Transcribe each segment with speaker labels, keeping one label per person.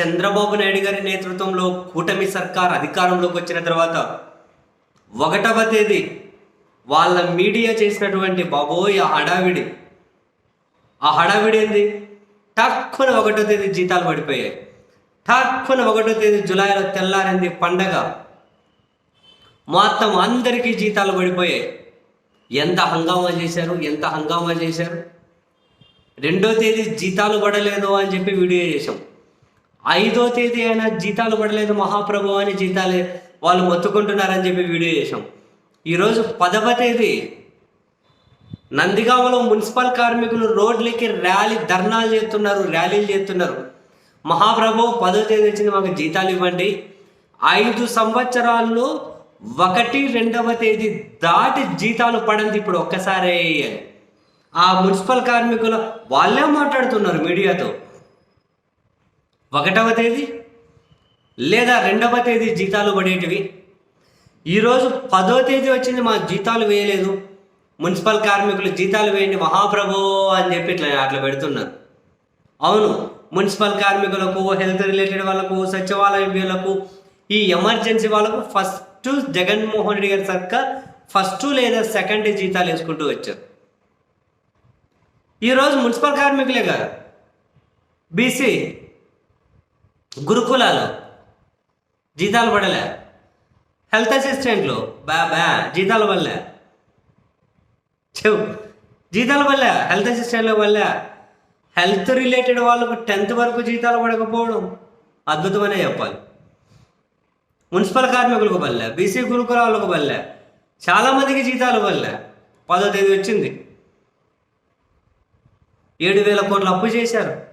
Speaker 1: చంద్రబాబు నాయుడు గారి నేతృత్వంలో కూటమి సర్కార్ అధికారంలోకి వచ్చిన తర్వాత ఒకటవ తేదీ వాళ్ళ మీడియా చేసినటువంటి బాబోయ్ ఆ హడావిడి. ఆ హడావిడి ఏంది? టక్కున ఒకటో తేదీ జీతాలు పడిపోయాయి. టక్కున ఒకటో తేదీ జులైలో తెల్లారింది పండగ. మొత్తం అందరికీ జీతాలు పడిపోయాయి. ఎంత హంగామా చేశారు? ఎంత హంగామా చేశారు? రెండో తేదీ జీతాలు పడలేదు అని చెప్పి వీడియో చేశాం. ఐదో తేదీ అయినా జీతాలు పడలేదు మహాప్రభు అని జీతాలు వాళ్ళు మొత్తుకుంటున్నారని చెప్పి వీడియో చేసాం ఈరోజు పదవ తేదీ. నందిగామలో మున్సిపల్ కార్మికులు రోడ్లకి ర్యాలీ ధర్నాలు చేస్తున్నారు ర్యాలీలు చేస్తున్నారు. మహాప్రభు పదో తేదీ వచ్చింది మాకు జీతాలు ఇవ్వండి. ఐదు సంవత్సరాల్లో ఒకటి రెండవ తేదీ దాటి జీతాలు పడింది ఇప్పుడు ఒక్కసారే ఆ మున్సిపల్ కార్మికులు వాళ్ళే మాట్లాడుతున్నారు మీడియాతో. ఒకటవ తేదీ లేదా రెండవ తేదీ జీతాలు పడేటివి? ఈరోజు పదో తేదీ వచ్చింది మా జీతాలు వేయలేదు. మున్సిపల్ కార్మికులు జీతాలు వేయండి మహాప్రభు అని చెప్పి ఇట్లా అట్లా పెడుతున్నారు. అవును మున్సిపల్ కార్మికులకు హెల్త్ రిలేటెడ్ వాళ్ళకు సచివాలయం ఈ ఎమర్జెన్సీ వాళ్ళకు ఫస్ట్ జగన్మోహన్ రెడ్డి గారి సర్కార్ ఫస్ట్ లేదా సెకండ్ జీతాలు వేసుకుంటూ వచ్చారు. ఈరోజు మున్సిపల్ కార్మికులే కదా. బీసీ గురుకులాలు జీతాలు పడలే. హెల్త్ అసిస్టెంట్లు బా బా జీతాలు పడలే. చెవు జీతాలు వల్ల హెల్త్ అసిస్టెంట్ల వల్ల హెల్త్ రిలేటెడ్ వాళ్ళకు టెన్త్ వరకు జీతాలు పడకపోవడం అద్భుతమనే చెప్పాలి. మున్సిపల్ కార్మికులకు వల్ల బీసీ గురుకులాలకు వల్ల చాలామందికి జీతాలు వల్ల పదో తేదీ వచ్చింది. ఏడు వేల కోట్లు అప్పు చేశారు.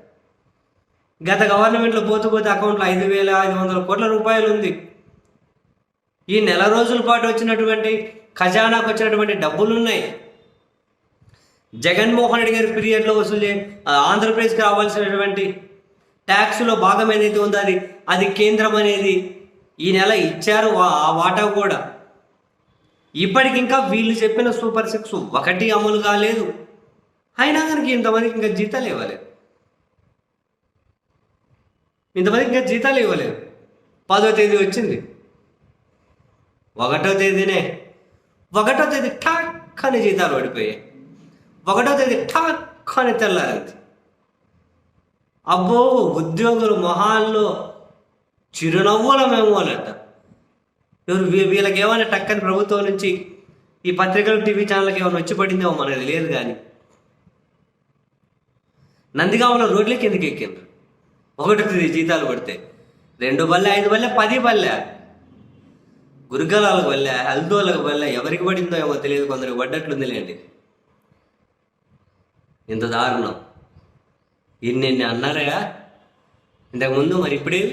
Speaker 1: గత గవర్నమెంట్లో పోతూ పోతే అకౌంట్లో ఐదు వేల ఐదు వందల కోట్ల రూపాయలు ఉంది. ఈ నెల రోజుల పాటు వచ్చినటువంటి ఖజానాకు వచ్చినటువంటి డబ్బులు ఉన్నాయి జగన్మోహన్ రెడ్డి గారి పీరియడ్లో వసూలు ఆంధ్రప్రదేశ్కి రావాల్సినటువంటి ట్యాక్స్లో భాగం ఏదైతే ఉందో అది అది కేంద్రం అనేది ఈ నెల ఇచ్చారు ఆ వాటా కూడా. ఇప్పటికింకా వీళ్ళు చెప్పిన సూపర్ సిక్స్ ఒకటి అమలు కాలేదు. అయినా కనుక ఇంతమందికి ఇంకా జీతాలు ఇవ్వలేదు. ఇంతమందికి ఇంకా జీతాలు ఇవ్వలేదు. పదో తేదీ వచ్చింది. ఒకటో తేదీనే ఒకటో తేదీ ఠాక్ అని జీతాలు పడిపోయాయి. ఒకటో తేదీ ఠాక్ అని తెల్లారింది. అబ్బో ఉద్యోగులు మొహాల్లో చిరునవ్వుల మేమోలంట వీళ్ళకి ఏమైనా టక్కని ప్రభుత్వం నుంచి ఈ పత్రికలు టీవీ ఛానల్కి ఏమైనా వచ్చి పడిందేమో మనది లేదు కానీ. నందిగామలో రోడ్లకి ఎందుకు ఎక్కిండ్రు. ఒకటి తేదీ జీతాలు పడితే రెండు బల్లె ఐదు బల్లె పది బల్లె గురుగలాలకు వల్ల హెల్త్ వాళ్ళకి వల్ల ఎవరికి పడిందో ఏమో తెలియదు కొందరికి పడ్డట్లుందిలేండి ఇంత దారుణం ఇన్ని అన్నారా ఇంతకుముందు మరి ఇప్పుడేవి